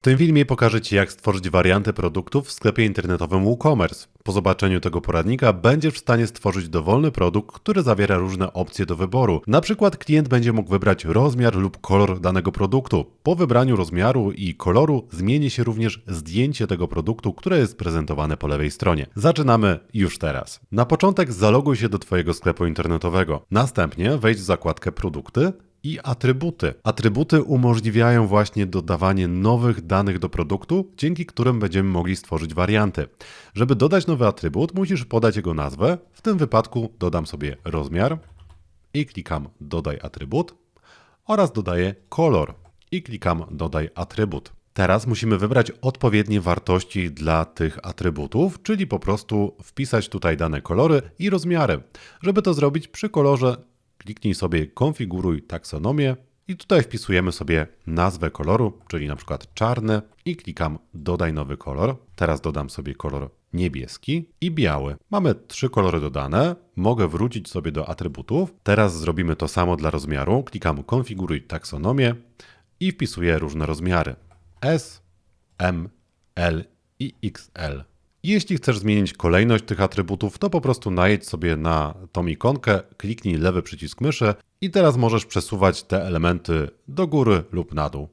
W tym filmie pokażę Ci, jak stworzyć warianty produktów w sklepie internetowym WooCommerce. Po zobaczeniu tego poradnika będziesz w stanie stworzyć dowolny produkt, który zawiera różne opcje do wyboru. Na przykład klient będzie mógł wybrać rozmiar lub kolor danego produktu. Po wybraniu rozmiaru i koloru zmieni się również zdjęcie tego produktu, które jest prezentowane po lewej stronie. Zaczynamy już teraz. Na początek zaloguj się do Twojego sklepu internetowego. Następnie wejdź w zakładkę produkty i atrybuty. Atrybuty umożliwiają właśnie dodawanie nowych danych do produktu, dzięki którym będziemy mogli stworzyć warianty. Żeby dodać nowy atrybut, musisz podać jego nazwę. W tym wypadku dodam sobie rozmiar i klikam dodaj atrybut oraz dodaję kolor i klikam dodaj atrybut. Teraz musimy wybrać odpowiednie wartości dla tych atrybutów, czyli po prostu wpisać tutaj dane kolory i rozmiary. Żeby to zrobić przy kolorze kliknij sobie konfiguruj taksonomię i tutaj wpisujemy sobie nazwę koloru, czyli na przykład czarny i klikam dodaj nowy kolor. Teraz dodam sobie kolor niebieski i biały. Mamy trzy kolory dodane. Mogę wrócić sobie do atrybutów. Teraz zrobimy to samo dla rozmiaru. Klikam konfiguruj taksonomię i wpisuję różne rozmiary. S, M, L i XL. Jeśli chcesz zmienić kolejność tych atrybutów, to po prostu najedź sobie na tą ikonkę, kliknij lewy przycisk myszy i teraz możesz przesuwać te elementy do góry lub na dół.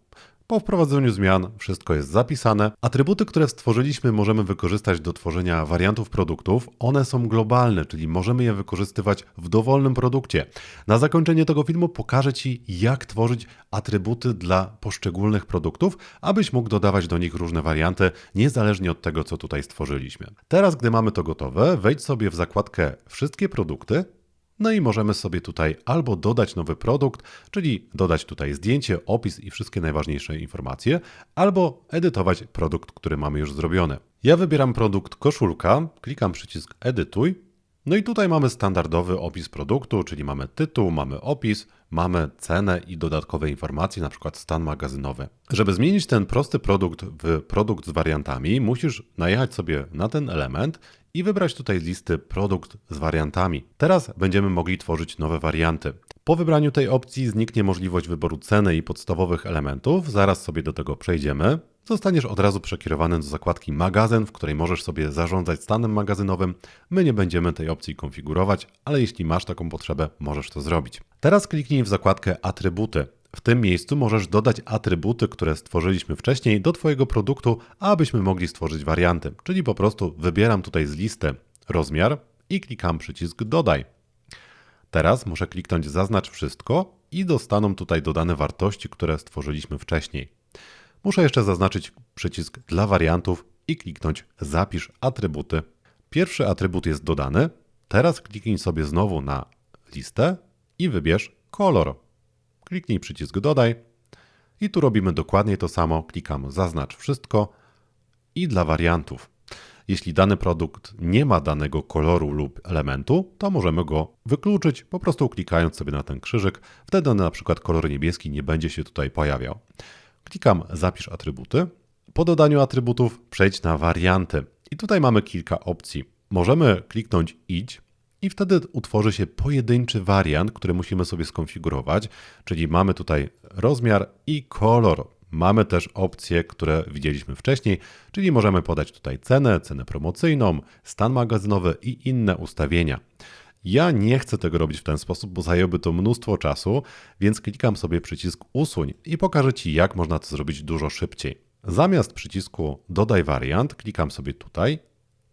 Po wprowadzeniu zmian wszystko jest zapisane. Atrybuty, które stworzyliśmy, możemy wykorzystać do tworzenia wariantów produktów. One są globalne, czyli możemy je wykorzystywać w dowolnym produkcie. Na zakończenie tego filmu pokażę Ci, jak tworzyć atrybuty dla poszczególnych produktów, abyś mógł dodawać do nich różne warianty, niezależnie od tego, co tutaj stworzyliśmy. Teraz, gdy mamy to gotowe, wejdź sobie w zakładkę Wszystkie produkty no i możemy sobie tutaj albo dodać nowy produkt, czyli dodać tutaj zdjęcie, opis i wszystkie najważniejsze informacje, albo edytować produkt, który mamy już zrobiony. Ja wybieram produkt koszulka, klikam przycisk edytuj. No i tutaj mamy standardowy opis produktu, czyli mamy tytuł, mamy opis, mamy cenę i dodatkowe informacje, na przykład stan magazynowy. Żeby zmienić ten prosty produkt w produkt z wariantami, musisz najechać sobie na ten element i wybrać tutaj z listy produkt z wariantami. Teraz będziemy mogli tworzyć nowe warianty. Po wybraniu tej opcji zniknie możliwość wyboru ceny i podstawowych elementów, zaraz sobie do tego przejdziemy. Zostaniesz od razu przekierowany do zakładki magazyn, w której możesz sobie zarządzać stanem magazynowym. My nie będziemy tej opcji konfigurować, ale jeśli masz taką potrzebę, możesz to zrobić. Teraz kliknij w zakładkę atrybuty. W tym miejscu możesz dodać atrybuty, które stworzyliśmy wcześniej do Twojego produktu, abyśmy mogli stworzyć warianty. Czyli po prostu wybieram tutaj z listy rozmiar i klikam przycisk dodaj. Teraz muszę kliknąć zaznacz wszystko i dostaną tutaj dodane wartości, które stworzyliśmy wcześniej. Muszę jeszcze zaznaczyć przycisk dla wariantów i kliknąć zapisz atrybuty. Pierwszy atrybut jest dodany. Teraz kliknij sobie znowu na listę i wybierz kolor. Kliknij przycisk dodaj i tu robimy dokładnie to samo. Klikam zaznacz wszystko i dla wariantów. Jeśli dany produkt nie ma danego koloru lub elementu, to możemy go wykluczyć po prostu klikając sobie na ten krzyżyk. Wtedy na przykład kolor niebieski nie będzie się tutaj pojawiał. Klikam zapisz atrybuty. Po dodaniu atrybutów przejdź na warianty. I tutaj mamy kilka opcji. Możemy kliknąć idź i wtedy utworzy się pojedynczy wariant, który musimy sobie skonfigurować, czyli mamy tutaj rozmiar i kolor. Mamy też opcje, które widzieliśmy wcześniej, czyli możemy podać tutaj cenę, cenę promocyjną, stan magazynowy i inne ustawienia. Ja nie chcę tego robić w ten sposób, bo zajęłoby to mnóstwo czasu, więc klikam sobie przycisk usuń i pokażę Ci, jak można to zrobić dużo szybciej. Zamiast przycisku dodaj wariant, klikam sobie tutaj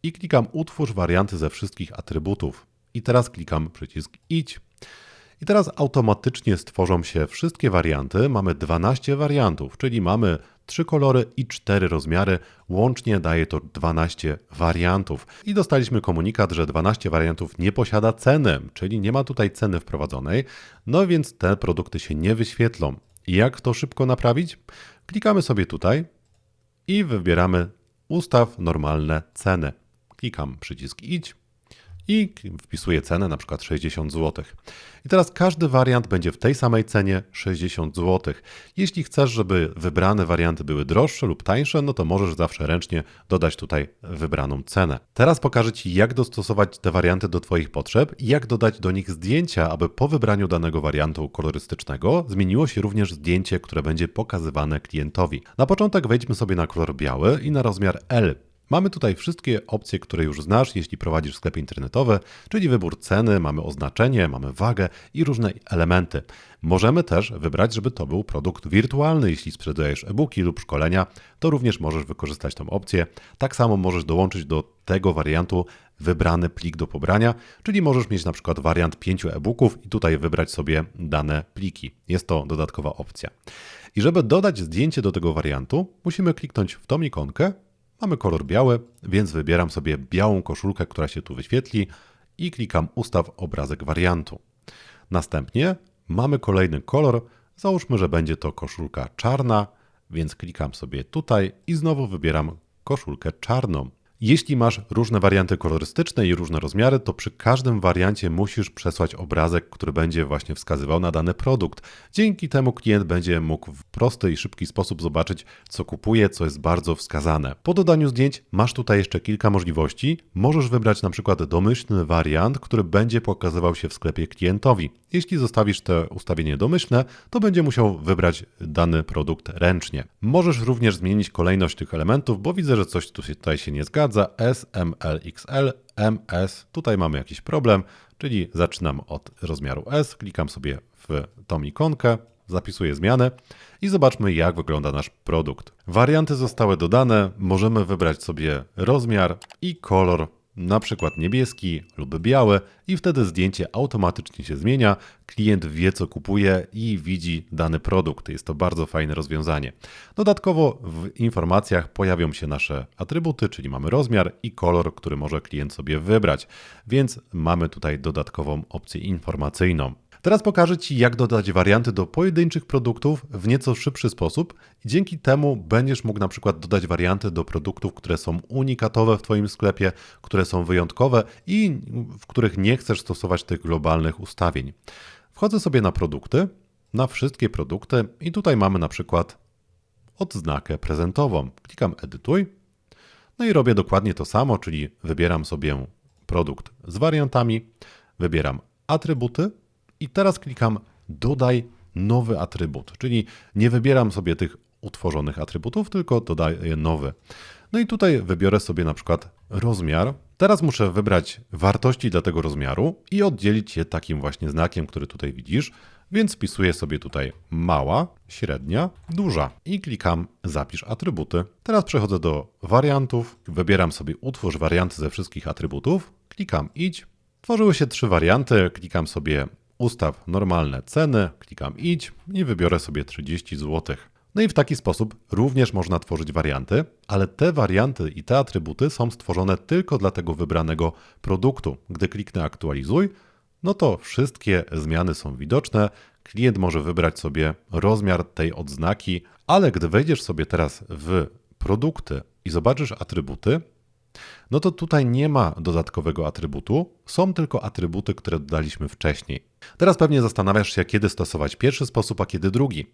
i klikam utwórz warianty ze wszystkich atrybutów. I teraz klikam przycisk idź. I teraz automatycznie stworzą się wszystkie warianty. Mamy 12 wariantów, czyli mamy 3 kolory i 4 rozmiary. Łącznie daje to 12 wariantów. I dostaliśmy komunikat, że 12 wariantów nie posiada ceny, czyli nie ma tutaj ceny wprowadzonej. No więc te produkty się nie wyświetlą. Jak to szybko naprawić? Klikamy sobie tutaj i wybieramy ustaw normalne ceny. Klikam przycisk idź i wpisuję cenę, na przykład 60 zł. I teraz każdy wariant będzie w tej samej cenie 60 zł. Jeśli chcesz, żeby wybrane warianty były droższe lub tańsze, no to możesz zawsze ręcznie dodać tutaj wybraną cenę. Teraz pokażę Ci, jak dostosować te warianty do Twoich potrzeb i jak dodać do nich zdjęcia, aby po wybraniu danego wariantu kolorystycznego zmieniło się również zdjęcie, które będzie pokazywane klientowi. Na początek wejdźmy sobie na kolor biały i na rozmiar L. Mamy tutaj wszystkie opcje, które już znasz, jeśli prowadzisz sklepy internetowe, czyli wybór ceny, mamy oznaczenie, mamy wagę i różne elementy. Możemy też wybrać, żeby to był produkt wirtualny. Jeśli sprzedajesz e-booki lub szkolenia, to również możesz wykorzystać tą opcję. Tak samo możesz dołączyć do tego wariantu wybrany plik do pobrania, czyli możesz mieć na przykład wariant pięciu e-booków i tutaj wybrać sobie dane pliki. Jest to dodatkowa opcja. I żeby dodać zdjęcie do tego wariantu, musimy kliknąć w tą ikonkę Mamy kolor biały, więc wybieram sobie białą koszulkę, która się tu wyświetli i klikam ustaw obrazek wariantu. Następnie mamy kolejny kolor, załóżmy, że będzie to koszulka czarna, więc klikam sobie tutaj i znowu wybieram koszulkę czarną. Jeśli masz różne warianty kolorystyczne i różne rozmiary, to przy każdym wariancie musisz przesłać obrazek, który będzie właśnie wskazywał na dany produkt. Dzięki temu klient będzie mógł w prosty i szybki sposób zobaczyć, co kupuje, co jest bardzo wskazane. Po dodaniu zdjęć masz tutaj jeszcze kilka możliwości. Możesz wybrać na przykład domyślny wariant, który będzie pokazywał się w sklepie klientowi. Jeśli zostawisz to ustawienie domyślne, to będzie musiał wybrać dany produkt ręcznie. Możesz również zmienić kolejność tych elementów, bo widzę, że coś tutaj się nie zgadza S, M, L, XL, MS. Tutaj mamy jakiś problem, czyli zaczynam od rozmiaru S, klikam sobie w tą ikonkę, zapisuję zmianę i zobaczmy jak wygląda nasz produkt. Warianty zostały dodane, możemy wybrać sobie rozmiar i kolor na przykład niebieski lub biały i wtedy zdjęcie automatycznie się zmienia, klient wie co kupuje i widzi dany produkt. Jest to bardzo fajne rozwiązanie. Dodatkowo w informacjach pojawią się nasze atrybuty, czyli mamy rozmiar i kolor, który może klient sobie wybrać, więc mamy tutaj dodatkową opcję informacyjną. Teraz pokażę Ci, jak dodać warianty do pojedynczych produktów w nieco szybszy sposób i dzięki temu będziesz mógł na przykład dodać warianty do produktów, które są unikatowe w Twoim sklepie, które są wyjątkowe i w których nie chcesz stosować tych globalnych ustawień. Wchodzę sobie na produkty, na wszystkie produkty i tutaj mamy na przykład odznakę prezentową. Klikam edytuj. No i robię dokładnie to samo, czyli wybieram sobie produkt z wariantami, wybieram atrybuty i teraz klikam dodaj nowy atrybut, czyli nie wybieram sobie tych utworzonych atrybutów, tylko dodaję nowy. No i tutaj wybiorę sobie na przykład rozmiar. Teraz muszę wybrać wartości dla tego rozmiaru i oddzielić je takim właśnie znakiem, który tutaj widzisz. Więc wpisuję sobie tutaj mała, średnia, duża i klikam zapisz atrybuty. Teraz przechodzę do wariantów, wybieram sobie utwórz warianty ze wszystkich atrybutów, klikam idź. Tworzyły się trzy warianty, klikam sobie Ustaw normalne ceny, klikam idź i wybiorę sobie 30 zł. No i w taki sposób również można tworzyć warianty, ale te warianty i te atrybuty są stworzone tylko dla tego wybranego produktu. Gdy kliknę aktualizuj, no to wszystkie zmiany są widoczne. Klient może wybrać sobie rozmiar tej odznaki, ale gdy wejdziesz sobie teraz w produkty i zobaczysz atrybuty, no to tutaj nie ma dodatkowego atrybutu, są tylko atrybuty, które dodaliśmy wcześniej. Teraz pewnie zastanawiasz się, kiedy stosować pierwszy sposób, a kiedy drugi.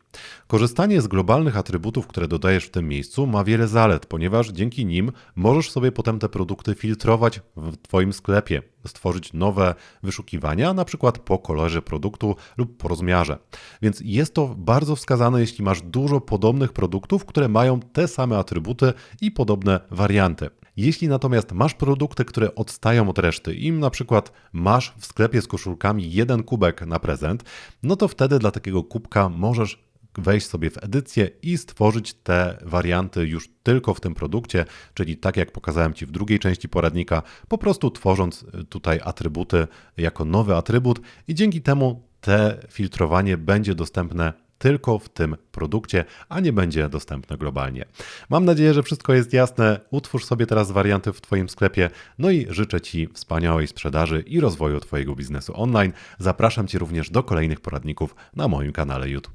Korzystanie z globalnych atrybutów, które dodajesz w tym miejscu, ma wiele zalet, ponieważ dzięki nim możesz sobie potem te produkty filtrować w Twoim sklepie, stworzyć nowe wyszukiwania, na przykład po kolorze produktu lub po rozmiarze. Więc jest to bardzo wskazane, jeśli masz dużo podobnych produktów, które mają te same atrybuty i podobne warianty. Jeśli natomiast masz produkty, które odstają od reszty, im na przykład masz w sklepie z koszulkami jeden kubek na prezent, no to wtedy dla takiego kubka możesz wejść sobie w edycję i stworzyć te warianty już tylko w tym produkcie, czyli tak jak pokazałem Ci w drugiej części poradnika, po prostu tworząc tutaj atrybuty jako nowy atrybut i dzięki temu te filtrowanie będzie dostępne tylko w tym produkcie, a nie będzie dostępne globalnie. Mam nadzieję, że wszystko jest jasne. Utwórz sobie teraz warianty w Twoim sklepie. No i życzę Ci wspaniałej sprzedaży i rozwoju Twojego biznesu online. Zapraszam Cię również do kolejnych poradników na moim kanale YouTube.